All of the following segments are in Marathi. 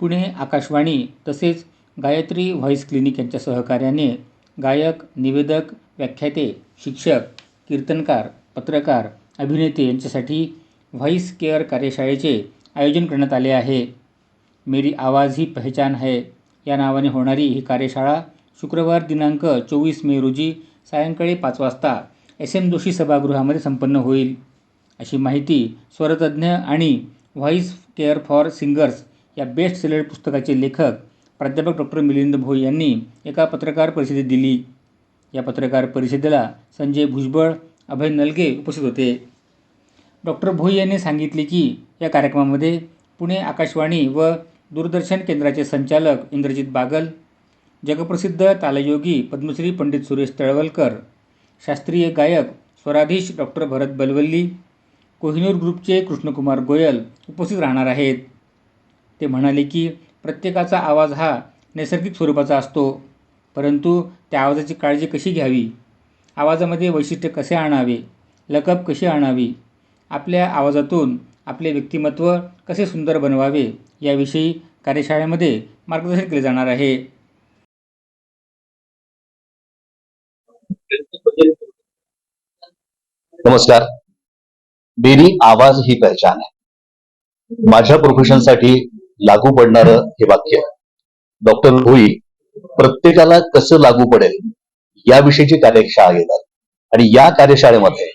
पुणे आकाशवाणी तसेच गायत्री व्हॉईस क्लिनिक यांच्या सहकार्याने गायक निवेदक व्याख्याते शिक्षक कीर्तनकार पत्रकार अभिनेते यांच्यासाठी व्हॉईस केअर कार्यशाळेचे आयोजन करण्यात आले आहे. मेरी आवाज ही पहचान है. या नावाने होणारी ही कार्यशाळा शुक्रवार दिनांक चोवीस मे रोजी सायंकाळी पाच वाजता एस एम जोशी सभागृहामध्ये संपन्न होईल. अशी माहिती स्वरतज्ञ आणि व्हॉईस केअर फॉर सिंगर्स या बेस्ट सेलर पुस्तकाचे लेखक प्राध्यापक डॉक्टर मिलिंद भोई यांनी एका पत्रकार परिषदेत दिली. या पत्रकार परिषदेला संजय भुजबळ अभय नलगे उपस्थित होते. डॉक्टर भोई यांनी सांगितले की या कार्यक्रमामध्ये पुणे आकाशवाणी व दूरदर्शन केंद्राचे संचालक इंद्रजित बागल जगप्रसिद्ध तालयोगी पद्मश्री पंडित सुरेश तळवलकर शास्त्रीय गायक स्वराधीश डॉक्टर भरत बलवल्ली कोहिनूर ग्रुपचे कृष्णकुमार गोयल उपस्थित राहणार आहेत. ते म्हणाले की प्रत्येकाचा आवाज हा नैसर्गिक स्वरूपाचा असतो परंतु त्या आवाजाची काळजी कशी घ्यावी? आवाजामध्ये वैशिष्ट्य कसे आणावे? लकब कशी आणावी? आपल्या आवाजातून आपले व्यक्तिमत्व कसे सुंदर बनवावे? याविषयी कार्यशाळेमध्ये मार्गदर्शन केले जाणार आहे. नमस्कार. मेरी आवाज ही पहचान आहे. माझ्या प्रोफेशनसाठी लागू पडणारं हे वाक्य डॉक्टर भोई प्रत्येकाला कसं लागू पडेल याविषयीची कार्यशाळा घेतात. आणि या कार्यशाळेमध्ये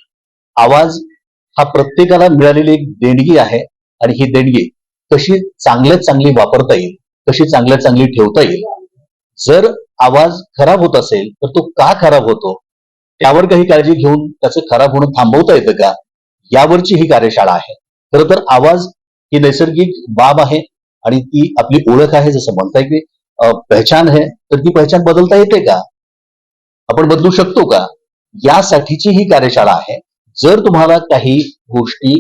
आवाज हा प्रत्येकाला मिळालेली एक देणगी आहे आणि ही देणगी कशी चांगल्यात चांगली वापरता येईल कशी चांगल्यात चांगली ठेवता येईल. जर आवाज खराब होत असेल तर तो का खराब होतो? त्यावर काही काळजी घेऊन त्याचं खराब होणं थांबवता येतं का? यावरची ही कार्यशाळा आहे. खरं तर आवाज ही नैसर्गिक बाब आहे. आणि ती आपली ओळख आहे जसं म्हणताय की पहचान आहे तर ती पहचान बदलता येते का? आपण बदलू शकतो का? यासाठीची ही कार्यशाळा आहे. जर तुम्हाला काही गोष्टी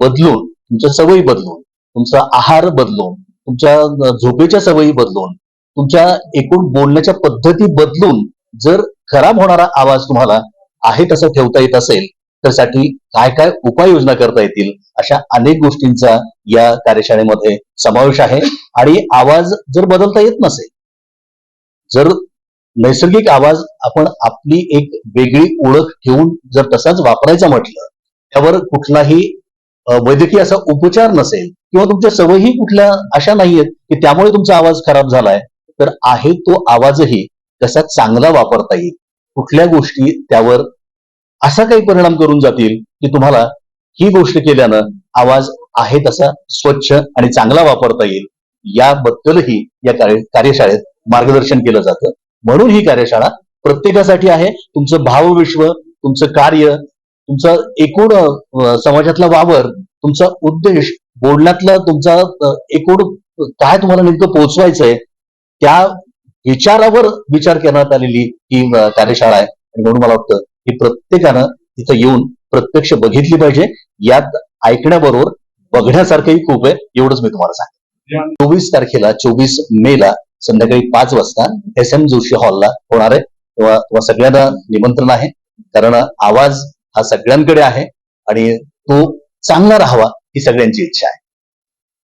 बदलून तुमच्या सवयी बदलून तुमचा आहार बदलून तुमच्या झोपेच्या सवयी बदलून तुमच्या एकूण बोलण्याच्या पद्धती बदलून जर खराब होणारा आवाज तुम्हाला आहे तसा ठेवता येत असेल त्यासाठी काय काय उपाययोजना करता येतील अशा अनेक गोष्टींचा या कार्यशाळेमध्ये समावेश आहे. आणि आवाज जर बदलता येत नसेल जर नैसर्गिक आवाज आपण आपली एक वेगळी ओळख ठेवून जर तसाच वापरायचा म्हटलं त्यावर कुठलाही वैद्यकीय असा उपचार नसेल किंवा तुमच्या सवयी कुठल्या अशा नाहीयेत की त्यामुळे तुमचा आवाज खराब झालाय तर आहे तो आवाजही कसा चांगला वापरता येईल? कुठल्या गोष्टी त्यावर असा काही परिणाम करून जातील की तुम्हाला ही गोष्ट केल्यानं आवाज आहे तसा स्वच्छ आणि चांगला वापरता येईल. याबद्दलही या कार्य- कार्यशाळेत मार्गदर्शन केलं जातं. म्हणून ही कार्यशाळा प्रत्येकासाठी आहे. तुमचं भावविश्व तुमचं कार्य तुमचा एकूण समाजातला वावर तुमचा उद्देश बोलण्यातला तुमचा एकूण काय तुम्हाला नेमकं आहे त्या विचारावर विचार करण्यात आलेली ही कार्यशाळा आहे. आणि म्हणून मला वाटतं ही प्रत्येकानं तिथं येऊन प्रत्यक्ष बघितली पाहिजे. यात ऐकण्याबरोबर बघण्यासारखंही खूप आहे एवढंच मी तुम्हाला सांगेन. चोवीस तारखेला चोवीस मे ला संध्याकाळी पाच वाजता एस एम जोशी हॉलला होणार आहे. तेव्हा तेव्हा सगळ्यांना निमंत्रण आहे कारण आवाज हा सगळ्यांकडे आहे आणि तो चांगला राहावा ही सगळ्यांची इच्छा आहे.